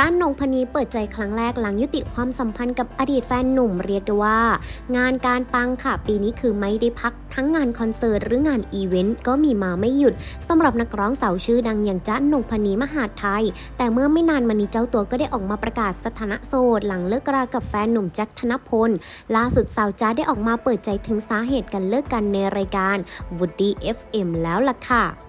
จ้านงพนีเปิดใจครั้งแรกหลังยุติความสัมพันธ์กับอดีตแฟนหนุ่มเรียกได้ว่า งานการปังค่ะ ปีนี้คือไม่ได้พักทั้งงานคอนเสิร์ตหรืองานอีเวนต์ก็มีมาไม่หยุดสำหรับนักร้องสาวชื่อดังอย่างจ้านงพนีมหาไทย แต่เมื่อไม่นานมานี้เจ้าตัวก็ได้ออกมาประกาศสถานะโสดหลังเลิกรากับแฟนหนุ่มแจ็คธนพลล่าสุดสาวจ้าได้ออกมาเปิดใจถึงสาเหตุการเลิกกันในรายการ Woody FM แล้วล่ะค่ะ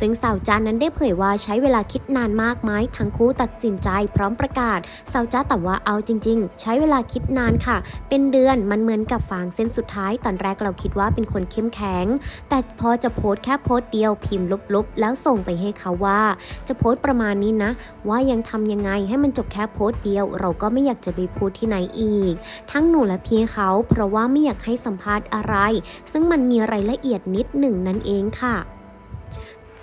ซึ่งสาวจ้านั้นได้เผยว่าใช้เวลาคิดนานมากไหมทั้งคู่ตัดสินใจพร้อมประกาศสาวจ้าแต่ว่าเอาจริง ๆ ใช้เวลาคิดนานค่ะ เป็นเดือนมันเหมือนกับฟางเส้นสุดท้าย ตอนแรกเราคิดว่าเป็นคนเข้มแข็ง แต่พอจะโพสต์แค่โพสต์เดียวพิมพ์ลบๆ แล้วส่งไปให้เขาว่า จะโพสต์ประมาณนี้นะ ว่ายังทำยังไงให้มันจบแค่โพสต์เดียว เราก็ไม่อยากจะไปพูดที่ไหนอีก ทั้งหนูและพี่เขาเพราะว่าไม่อยากให้สัมภาษณ์อะไร ซึ่งมันมีรายละเอียดนิดหนึ่งนั่นเองค่ะ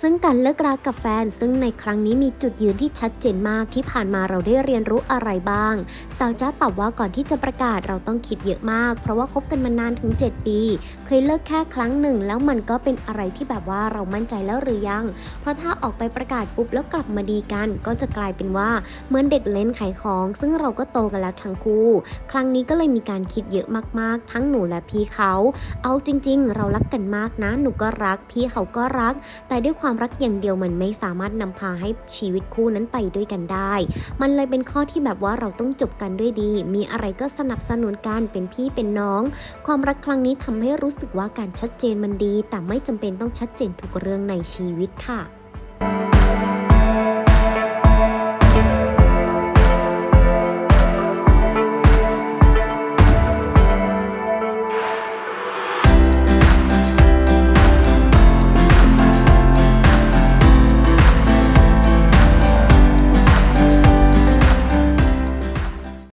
ซึ่งการเลิกรากับแฟน ซึ่งในครั้งนี้มีจุดยืนที่ชัดเจนมากที่ผ่านมาเราได้เรียนรู้อะไรบ้าง สาวจ้าตอบว่าก่อนที่จะประกาศเราต้องคิดเยอะมาก เพราะว่าคบกันมานานถึง 7 ปี เคยเลิกแค่ครั้งหนึ่ง แล้วมันก็เป็นอะไรที่แบบว่าเรามั่นใจแล้วหรือยัง เพราะถ้าออกไปประกาศปุ๊บแล้วกลับมาดีกัน ก็จะกลายเป็นว่าเหมือนเด็กเล่นขายของ ซึ่งเราก็โตกันแล้วทั้งคู่ ครั้งนี้ก็เลยมีการคิดเยอะมากๆ ทั้งหนูและพี่เขา เอาจริง ๆ เรารักกันมากนะหนูก็รักพี่เขาก็รัก แต่ด้วยความความรักอย่างเดียวมันไม่สามารถนำพาให้ชีวิตคู่นั้นไปด้วยกันได้ มันเลยเป็นข้อที่แบบว่าเราต้องจบกันด้วยดี มีอะไรก็สนับสนุนกันเป็นพี่เป็นน้อง ความรักครั้งนี้ทำให้รู้สึกว่าการชัดเจนมันดี แต่ไม่จำเป็นต้องชัดเจนทุกเรื่องในชีวิตค่ะ